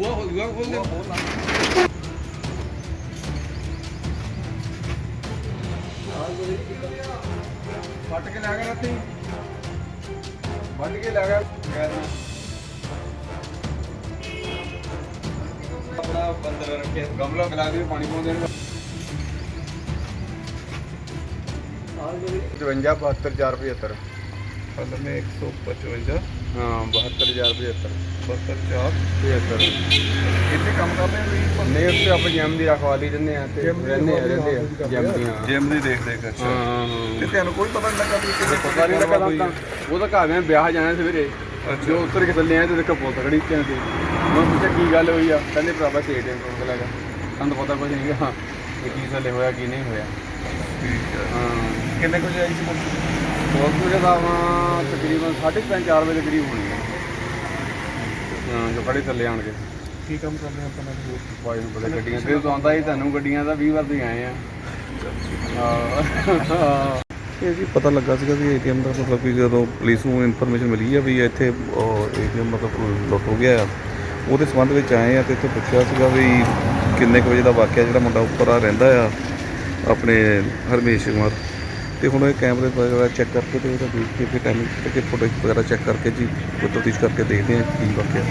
ਬੂਆ ਖੋਲ ਦੇ ਫਟ ਕੇ ਲੱਗ ਰਿਹਾ ਤੇ ਫਟ ਕੇ ਲੱਗ ਗਿਆ। ਗੈਰ ਆਪਣਾ ਬੰਦਰ ਰੱਖਿਆ, ਗਮਲਾ ਖਿਲਾ ਦੇ ਪਾਣੀ ਪਾਉਂਦੇ ਨੇ। 55 72 475 ਫਲ ਮੇ 155 ਹਾਂ 72075 72 4 75 ਇੱਥੇ ਕੰਮ ਕਰਦੇ ਹੋ ਨਹੀਂ ਉੱਥੇ ਆਪਾਂ ਜੈਮ ਦੀ ਰਖਵਾਲੀ ਦਿੰਦੇ ਆ ਤੇ ਰਹਿੰਦੇ ਆ ਰਹਿੰਦੇ ਆ ਜੈਮ ਦੀ ਹਾਂ ਜਿਮ ਦੀ ਦੇਖ ਦੇਖ ਅੱਛਾ। ਹਾਂ ਹਾਂ ਤੇ ਹਾਂ ਤੁਹਾਨੂੰ ਕੋਈ ਪਤਾ ਨਹੀਂ ਲੱਗਾ ਵੀ ਕਿਹਦੇ ਪਤਾ ਨਹੀਂ ਲੱਗਾ ਤਾਂ ਉਹ ਤਾਂ ਘਰ ਮੈਂ ਵਿਆਹ ਜਾਣਾ ਸਵੇਰੇ। ਜੋ ਉੱਤਰ ਕੇ ਚੱਲੇ ਆ ਤੇ ਦੇਖੋ ਪੁਲਿਸ ਖੜੀ ਤੇ ਤੇ। ਮੈਂ ਪੁੱਛਿਆ ਕੀ ਗੱਲ ਹੋਈ ਆ? ਕਹਿੰਦੇ ਭਰਾਵਾ ਤੇ ਏਟੀਐਮ ਕੋਲ ਲੱਗਾ ਸਾਨੂੰ ਤਾਂ ਪਤਾ ਕੁਝ ਨਹੀਂ ਕੀ ਥੱਲੇ ਹੋਇਆ ਕੀ ਨਹੀਂ ਹੋਇਆ। ਠੀਕ ਹੈ ਹਾਂ। ਕਿੰਨੇ ਕੁ ਵਜੇ ਆਈ ਸੀ ਪੁਲਿਸ? ਬਹੁਤ ਕੁਝ ਦਾ ਤਕਰੀਬਨ 3:30 4 ਵਜੇ ਕਰੀਬ ਹੋਣੀ ਹੈ ਹਾਂ ਜੋ ਖੜੇ ਥੱਲੇ ਆਣ ਕੇ ਕੀ ਕੰਮ ਕਰਦੇ ਆਪਾਂ ਨਾਲ ਬਾਈ ਨੂੰ ਬੜੇ ਗੱਡੀਆਂ ਤੇ ਤੋਂ ਆਉਂਦਾ ਹੀ ਤੁਹਾਨੂੰ ਗੱਡੀਆਂ ਦਾ 20 ਵਾਰ ਤੇ ਆਏ ਆ। ਹਾਂ। ਇਹ ਜੀ ਪਤਾ ਲੱਗਾ ਸੀਗਾ ਵੀ ਏਟੀਐਮ ਦਾ ਮਤਲਬ ਕਿ ਜਦੋਂ ਪੁਲਿਸ ਨੂੰ ਇਨਫੋਰਮੇਸ਼ਨ ਮਿਲੀ ਆ ਵੀ ਇੱਥੇ ਏਟੀਐਮ ਮਤਲਬ ਲੁੱਟ ਹੋ ਗਿਆ ਆ। ਉਹਦੇ ਸੰਬੰਧ ਵਿੱਚ ਆਏ ਆ ਤੇ ਇੱਥੇ ਪੁੱਛਿਆ ਸੀਗਾ ਵੀ ਕਿੰਨੇ ਕੁ ਵਜੇ ਦਾ ਵਾਕਿਆ ਜਿਹੜਾ ਮੁੰਡਾ ਉੱਪਰ ਆ ਰਹਿੰਦਾ ਆ ਆਪਣੇ ਹਰਮੇਸ਼ ਕੁਮਾਰ। ਤੇ ਹੁਣ ਇਹ ਕੈਮਰੇ ਵਗੈਰਾ ਚੈੱਕ ਕਰਕੇ ਤੇ ਇਹਦਾ ਦੇਖ ਕੇ ਫਿਰ ਟਾਈਮਿੰਗ ਤੇ ਫੋਟੋ ਵਗੈਰਾ ਚੈੱਕ ਕਰਕੇ ਜੀ ਕੋਈ ਤਫਤੀਸ਼ ਕਰਕੇ ਦੇਖਦੇ ਆ ਕੀ ਵਾਕਿਆ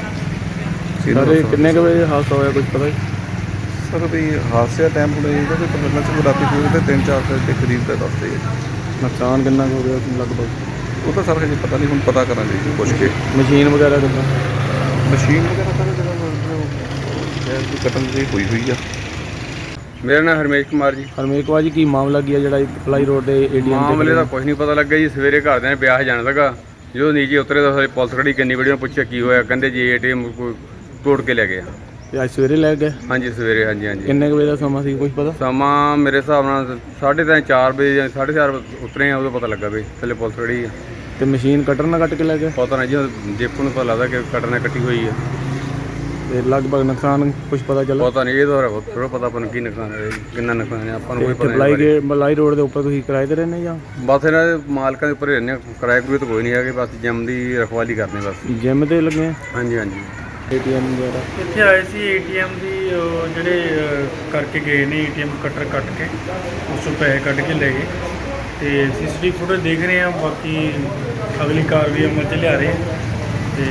ਸਾਰੇ ਕਿੰਨੇ ਕੁ ਵਜੇ ਹਾਦਸਾ ਹੋਇਆ ਕੁਝ ਪਤਾ ਸਰ ਵੀ ਹਾਦਸੇ ਟਾਈਮ ਹੁਣ ਇਹਦਾ ਵੀ ਪਤਾ ਸੀ ਰਾਤੀ ਕੋਈ ਤੇ 3-4 ਵਜੇ ਦੇ ਕਰੀਬ ਦਾ ਦੱਸਦੇ ਆ ਨੁਕਸਾਨ ਕਿੰਨਾ ਕੁ ਹੋ ਗਿਆ ਲਗਭਗ ਉਹ ਤਾਂ ਸਰ ਹਜੇ ਪਤਾ ਨਹੀਂ ਹੁਣ ਪਤਾ ਕਰਾਂਗੇ ਜੀ ਪੁੱਛ ਕੇ ਮਸ਼ੀਨ ਵਗੈਰਾ ਕਿੰਨਾ ਮਸ਼ੀਨ ਵਗੈਰਾ ਤਾਂ ਜਿਹੜਾ ਦੀ ਕਟਨ ਦੀ ਹੋਈ ਹੋਈ ਆ ਮੇਰਾ ਨਾਮ ਹਰਮੇਸ਼ ਕੁਮਾਰ ਜੀ। ਹਰਮੇਸ਼ ਕੁਮਾਰ ਜੀ ਕੀ ਮਾਮਲਾ ਕੀ ਹੈ ਜਿਹੜਾ ਫਲਾਈ ਰੋਡ ਦੇ ਏਟੀਐਮ ਮਾਮਲੇ ਦਾ ਕੁਝ ਨਹੀਂ ਪਤਾ ਲੱਗਾ ਜੀ। ਸਵੇਰੇ ਘਰਦਿਆਂ ਨੇ ਵਿਆਹ ਜਾਣਾ ਸੀਗਾ ਜਦੋਂ ਨੀਚੇ ਉਤਰੇ ਤਾਂ ਸਾਰੇ ਪੁਲਿਸ ਖੜੀ ਕਿੰਨੀ ਵੀਡੀਓ ਪੁੱਛਿਆ ਕੀ ਹੋਇਆ ਕਹਿੰਦੇ ਜੀ ਏਟੀਐਮ ਕੋਈ ਤੋੜ ਕੇ ਲੈ ਗਿਆ। ਤੇ ਅੱਜ ਸਵੇਰੇ ਲੈ ਗਏ? ਹਾਂਜੀ ਸਵੇਰੇ ਹਾਂਜੀ ਹਾਂਜੀ। ਕਿੰਨੇ ਕੁ ਵਜੇ ਦਾ ਸਮਾਂ ਸੀ ਕੁਝ ਪਤਾ? ਸਮਾਂ ਮੇਰੇ ਹਿਸਾਬ ਨਾਲ 3:30 4 ਵਜੇ ਜਾਂ 4:30 ਉਤਰੇ ਆ ਉਦੋਂ ਪਤਾ ਲੱਗਾ ਵੀ ਥੱਲੇ ਪੁਲਿਸ ਖੜੀ ਆ। ਤੇ ਮਸ਼ੀਨ ਕਟਰ ਨਾਲ ਕੱਟ ਕੇ ਲੈ ਗਏ? ਪਤਾ ਨਹੀਂ ਜੀ ਦੇਖਣ ਨੂੰ ਪਤਾ ਲੱਗਦਾ ਕਿ ਕਟਨਾ ਕੱਟੀ ਹੋਈ ਆ। ਤੇ ਲਗਭਗ ਨੁਕਸਾਨ ਕੁਝ ਪਤਾ ਚੱਲਾ ਪਤਾ ਨਹੀਂ ਇਹ ਤਾਂ ਥੋੜਾ ਪਤਾ ਆਪਾਂ ਨੂੰ ਕੀ ਨੁਕਸਾਨ ਹੈ ਕਿੰਨਾ ਨੁਕਸਾਨ ਹੈ ਆਪਾਂ ਨੂੰ ਕੋਈ ਤੇ ਪਤਾ ਫਲਾਈ ਨਹੀਂ ਗੇ ਫਲਾਈ ਰੋਡ ਦੇ ਉੱਪਰ ਤੁਸੀਂ ਕਿਰਾਏ ਤੇ ਰਹਿੰਦੇ ਜਾਂ? ਬਸ ਇਹਨਾਂ ਦੇ ਮਾਲਕਾਂ ਦੇ ਉੱਪਰ ਹੀ ਰਹਿੰਦੇ ਹਾਂ ਕਿਰਾਏ ਕੋਈ ਤਾਂ ਕੋਈ ਨਹੀਂ ਹੈਗੇ ਬਸ ਜਿਮ ਦੀ ਰਖਵਾਲੀ ਕਰਦੇ ਬਸ। ਜਿਮ ਤੇ ਲੱਗੇ ਆ? ਹਾਂਜੀ ਹਾਂਜੀ। ਏਟੀਐਮ ਵਗੈਰਾ? ਇੱਥੇ ਆਏ ਸੀ ਏਟੀਐਮ ਦੀ ਉਹ ਜਿਹੜੇ ਅਹ, ਕਰਕੇ ਗਏ ਨੇ ਏਟੀਐਮ ਕਟਰ ਕੱਟ ਕੇ ਉਸ ਤੋਂ ਪੈਸੇ ਕੱਢ ਕੇ ਲੈ ਗਏ। ਤੇ ਸੀਸੀਟੀਵੀ ਫੁਟੇਜ ਦੇਖ ਰਹੇ ਆ ਬਾਕੀ ਅਗਲੀ ਕਾਰਵਾਈ ਅਮਲ 'ਚ ਲਿਆ ਰਹੇ ਆ ਤੇ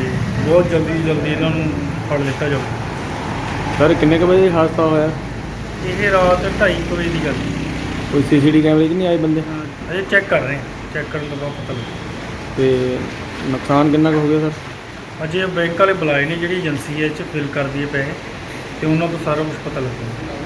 ਬਹੁਤ ਜਲਦੀ ਜਲਦੀ ਇਹਨਾਂ ਨੂੰ ਫੜ ਲਿੱਤਾ ਜਾਊ ਸਰ ਕਿੰਨੇ ਕੁ ਵਜੇ ਹਾਦਸਾ ਹੋਇਆ? ਇਹ ਰਾਤ 2:30 ਵਜੇ ਦੀ ਗੱਲ। ਹੈ। ਕੋਈ ਸੀਸੀਟੀ ਕੈਮਰੇ 'ਚ ਨਹੀਂ ਆਏ ਬੰਦੇ? ਅਹ, ਅਜੇ ਚੈੱਕ ਕਰ ਰਹੇ ਆ ਚੈੱਕ ਕਰਨ ਤੋਂ ਬਾਅਦ ਪਤਾ ਲੱਗੂ। ਤੇ ਨੁਕਸਾਨ ਕਿੰਨਾ ਕੁ ਹੋ ਗਿਆ ਸਰ? ਅਜੇ ਬੈਂਕ ਵਾਲੇ ਬੁਲਾਏ ਨੇ ਜਿਹੜੀ ਏਜੰਸੀ ਹੈ ਇਹ 'ਚ ਫਿਲ ਕਰਦੀ ਹੈ ਪੈਸੇ ਤੇ ਉਹਨਾਂ ਤੋਂ ਸਾਰਾ ਕੁਝ ਪਤਾ ਲੱਗੂ।